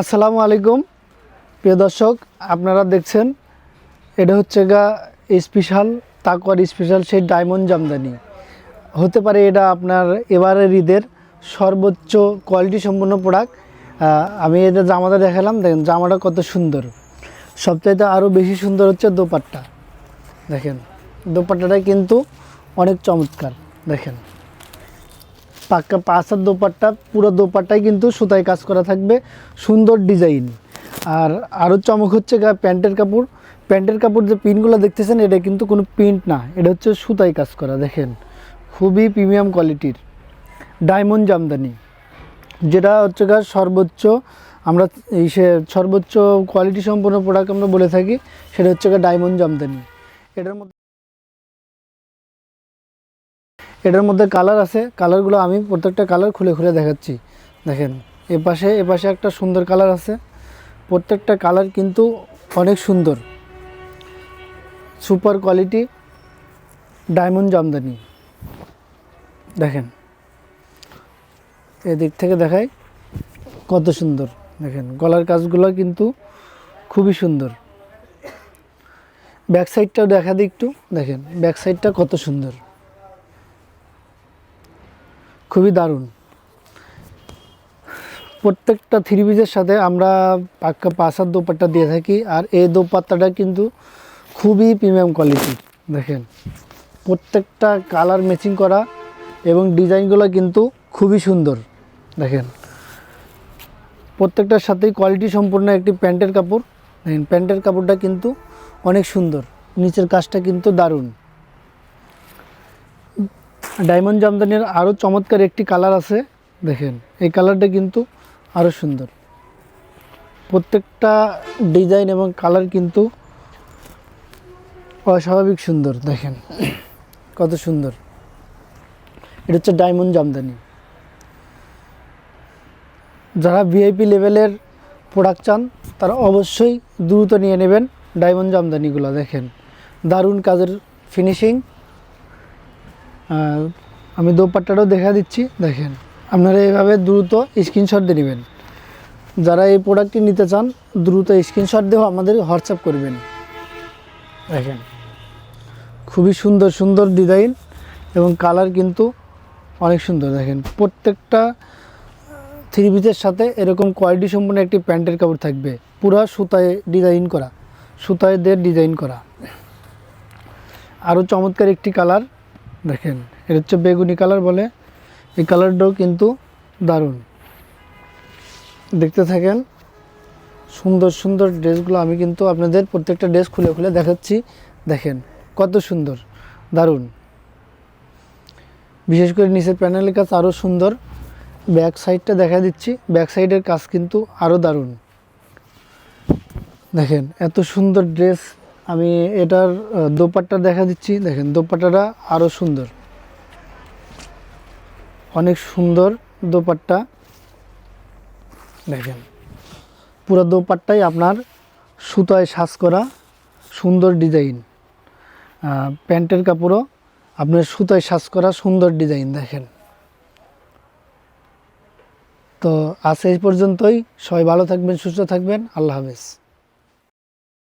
আসসালামু আলাইকুম। প্রিয় দর্শক, আপনারা দেখছেন, এটা হচ্ছে গা স্পেশাল তাকওয়ার স্পেশাল সেই ডায়মন্ড জামদানি। হতে পারে এটা আপনার এবারের ঈদের সর্বোচ্চ কোয়ালিটি সম্পন্ন প্রোডাক্ট আমি এটা জামাটা দেখালাম, দেখেন জামাটা কত সুন্দর। সবচাইতে আরও বেশি সুন্দর হচ্ছে দোপাট্টা। দেখেন, দোপাট্টাটা কিন্তু অনেক চমৎকার। দেখেন। পাক্কা পাঁচার দোপাট্টা, পুরো দোপাট্টাই কিন্তু সুতায় কাজ করা থাকবে, সুন্দর ডিজাইন। আর আরও চমক হচ্ছে প্যান্টের কাপড়। প্যান্টের কাপড় যে পিনগুলো দেখতেছেন, এটা কিন্তু কোনো প্রিন্ট না, এটা হচ্ছে সুতায় কাজ করা, দেখেন। খুবই প্রিমিয়াম কোয়ালিটির। ডায়মন্ড জামদানি, যেটা হচ্ছে সর্বোচ্চ, আমরা এই সে সর্বোচ্চ কোয়ালিটি সম্পন্ন প্রোডাক্ট আমরা বলে থাকি, সেটা হচ্ছে গা ডায়মন্ড জামদানি। এটার মধ্যে এটার মধ্যে কালার আছে। কালারগুলো আমি প্রত্যেকটা কালার খুলে খুলে দেখাচ্ছি। দেখেন, এ পাশে এ পাশে একটা সুন্দর কালার আছে। প্রত্যেকটা কালার কিন্তু অনেক সুন্দর। Super quality diamond Jamdani. দেখেন, এদিক থেকে দেখাই কত সুন্দর। দেখেন, গলার কাজগুলো কিন্তু খুবই সুন্দর। ব্যাক সাইডটাও দেখা দিই একটু। দেখেন ব্যাক সাইডটা কত সুন্দর। খুবই দারুণ। প্রত্যেকটা থ্রি পিসের সাথে আমরা পাক্কা পাঁচার দোপাট্টা দিয়ে থাকি আর এই দোপাট্টাটা কিন্তু খুবই প্রিমিয়াম কোয়ালিটির দেখেন। প্রত্যেকটা কালার ম্যাচিং করা এবং ডিজাইনগুলো কিন্তু খুবই সুন্দর, দেখেন। প্রত্যেকটার সাথেই কোয়ালিটি সম্পূর্ণ একটি প্যান্টের কাপড়, দেখেন, প্যান্টের কাপড়টা কিন্তু অনেক সুন্দর, নিচের কাজটা কিন্তু দারুণ। ডায়মন্ড জামদানির আরও চমৎকার একটি কালার আছে, দেখেন। এই কালারটা কিন্তু আরও সুন্দর। প্রত্যেকটা ডিজাইন এবং কালার কিন্তু অস্বাভাবিক সুন্দর, দেখেন। কত সুন্দর। এটা হচ্ছে ডায়মন্ড জামদানি। যারা ভিআইপি লেভেলের প্রোডাক্ট চান, তারা অবশ্যই দ্রুত নিয়ে নেবেন ডায়মন্ড জামদানিগুলো, দেখেন। দারুণ কাজের ফিনিশিং। আমি দোপাট্টাটাও দেখা দিচ্ছি, দেখেন। আপনারা এইভাবে দ্রুত স্ক্রিনশট দিয়ে নেবেন। যারা এই প্রোডাক্টটি নিতে চান, দ্রুত স্ক্রিনশট দিয়েও আমাদের হোয়াটসঅ্যাপ করবেন। দেখেন, খুবই সুন্দর সুন্দর ডিজাইন এবং কালার কিন্তু অনেক সুন্দর। দেখেন, প্রত্যেকটা থ্রি পিসের সাথে এরকম কোয়ালিটি সম্পূর্ণ একটি প্যান্টের কাপড় থাকবে। পুরা সুতায় ডিজাইন করা, সুতায় দিয়ে ডিজাইন করা। আরও চমৎকার একটি কালার দেখেন, এটা হচ্ছে বেগুনি কালার বলে। এই কালারটাও কিন্তু দারুণ। দেখতে থাকেন, সুন্দর সুন্দর ড্রেসগুলো আমি কিন্তু আপনাদের প্রত্যেকটা ড্রেস খুলে খুলে দেখাচ্ছি। দেখেন, কত সুন্দর, দারুণ। বিশেষ করে নিচের প্যানেলের কাজ আরও সুন্দর। ব্যাক সাইডটা দেখা দিচ্ছি, ব্যাক সাইডের কাজ কিন্তু আরও দারুণ। দেখেন, এত সুন্দর ড্রেস আমি এটার দোপাট্টা দেখা দিচ্ছি। দেখেন, দোপাট্টাটা আরও সুন্দর। অনেক সুন্দর দোপাট্টা। দেখেন, পুরো দোপাট্টাই আপনার সুতায় সাজ করা সুন্দর ডিজাইন। প্যান্টের কাপড়ও আপনার সুতায় সাজ করা সুন্দর ডিজাইন, দেখেন। তো আজ এই পর্যন্তই। সবাই ভালো থাকবেন, সুস্থ থাকবেন। আল্লাহ হাফেজ।